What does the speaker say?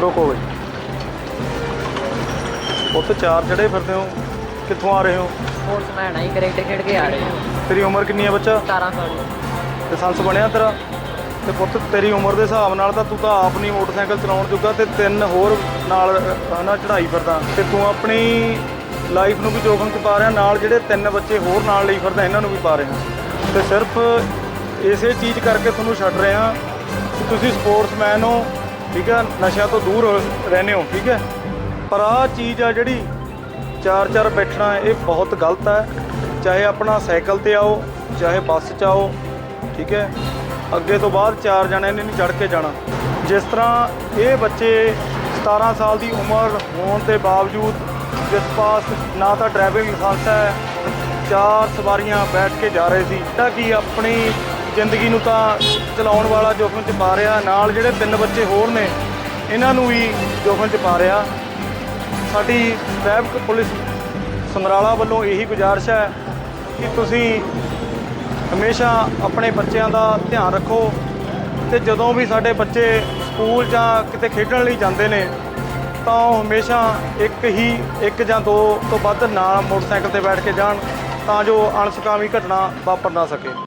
ਰੋਕੋ ਬਈ ਉੱਥੇ ਚਾਰ ਚੜੇ ਫਿਰਦੇ ਹੋ। ਕਿੱਥੋਂ ਆ ਰਹੇ ਹੋ? ਸਪੋਰਟਸਮੈਨ ਹੈ ਕ੍ਰਿਕਟ ਖੇਡ ਕੇ ਆ ਰਹੇ ਹਾਂ। ਤੇਰੀ ਉਮਰ ਕਿੰਨੀ ਹੈ ਬੱਚਾ? 17 ਸਾਲ। ਲਾਇਸੈਂਸ ਬਣਿਆ ਤੇਰਾ? ਤੇ ਪੁੱਤ ਤੇਰੀ ਉਮਰ ਦੇ ਹਿਸਾਬ ਨਾਲ ਤਾਂ ਤੂੰ ਤਾਂ ਆਪ ਨਹੀਂ ਮੋਟਰਸਾਈਕਲ ਚਲਾਉਣ ਜੋਗਾ ਤੇ ਤਿੰਨ ਹੋਰ ਨਾਲ ਹਨਾ ਚੜਾਈ ਫਿਰਦਾ। ਤੇ ਤੂੰ ਆਪਣੀ ਲਾਈਫ ਨੂੰ ਵੀ ਜੋਖਮ 'ਚ ਪਾ ਰਿਹਾ ਨਾਲ ਜਿਹੜੇ ਤਿੰਨ ਬੱਚੇ ਹੋਰ ਨਾਲ ਲਈ ਫਿਰਦਾ ਇਹਨਾਂ ਨੂੰ ਵੀ ਪਾ ਰਿਹਾ। ਤੇ ਸਿਰਫ ਇਸੇ ਚੀਜ਼ ਕਰਕੇ ਤੁਹਾਨੂੰ ਛੱਡ ਰਿਹਾ ਕਿ ਤੁਸੀਂ ਸਪੋਰਟਸਮੈਨ ਹੋ ਠੀਕ ਹੈ, ਨਸ਼ਿਆਂ ਤੋਂ ਦੂਰ ਰਹਿੰਦੇ ਹੋ, ਠੀਕ ਹੈ। ਪਰ ਆਹ ਚੀਜ਼ ਆ ਜਿਹੜੀ ਚਾਰ ਚਾਰ ਬੈਠਣਾ ਇਹ ਬਹੁਤ ਗਲਤ ਹੈ। ਚਾਹੇ ਆਪਣਾ ਸਾਈਕਲ ਤੇ ਆਓ, ਚਾਹੇ ਬੱਸ 'ਚ ਆਓ, ਠੀਕ ਹੈ। ਅੱਗੇ ਤੋਂ ਬਾਅਦ ਚਾਰ ਜਣੇ ਨੇ ਨਹੀਂ ਚੜ ਕੇ ਜਾਣਾ। ਜਿਸ ਤਰ੍ਹਾਂ ਇਹ ਬੱਚੇ 17 ਸਾਲ ਦੀ ਉਮਰ ਹੋਣ ਦੇ ਬਾਵਜੂਦ ਜਿਸ ਪਾਸ ਨਾ ਤਾਂ ਡਰਾਈਵਿੰਗ ਲਾਇਸੈਂਸ ਹੈ, ਚਾਰ ਸਵਾਰੀਆਂ ਬੈਠ ਕੇ ਜਾ ਰਹੇ ਸੀ। ਤਾਂ ਕਿ ਆਪਣੀ ਜ਼ਿੰਦਗੀ ਨੂੰ ਤਾਂ ਚਲਾਉਣ ਵਾਲਾ ਜੋਖਮ 'ਚ ਪਾ ਰਿਹਾ। ਨਾਲ ਜਿਹੜੇ ਤਿੰਨ ਬੱਚੇ ਹੋਰ ਨੇ, ਇਹਨਾਂ ਨੂੰ ਵੀ ਜੋਖਮ 'ਚ ਪਾ ਰਿਹਾ। ਸਾਡੀ ਟ੍ਰੈਫਿਕ ਪੁਲਿਸ ਸਮਰਾਲਾ ਵੱਲੋਂ ਇਹੀ ਗੁਜ਼ਾਰਿਸ਼ ਹੈ ਕਿ ਤੁਸੀਂ ਹਮੇਸ਼ਾ ਆਪਣੇ ਬੱਚਿਆਂ ਦਾ ਧਿਆਨ ਰੱਖੋ ਤੇ ਜਦੋਂ ਵੀ ਸਾਡੇ ਬੱਚੇ ਸਕੂਲ ਜਾਂ ਕਿਤੇ ਖੇਡਣ ਲਈ ਜਾਂਦੇ ਨੇ, ਤਾਂ ਉਹ ਹਮੇਸ਼ਾ ਇੱਕ ਹੀ, ਇੱਕ ਜਾਂ ਦੋ ਤੋਂ ਵੱਧ ਨਾ ਮੋਟਰਸਾਈਕਲ ਤੇ ਬੈਠ ਕੇ ਜਾਣ ਤਾਂ ਜੋ ਅਣਸੁਖਾਵੀ ਘਟਨਾ ਵਾਪਰ ਨਾ ਸਕੇ।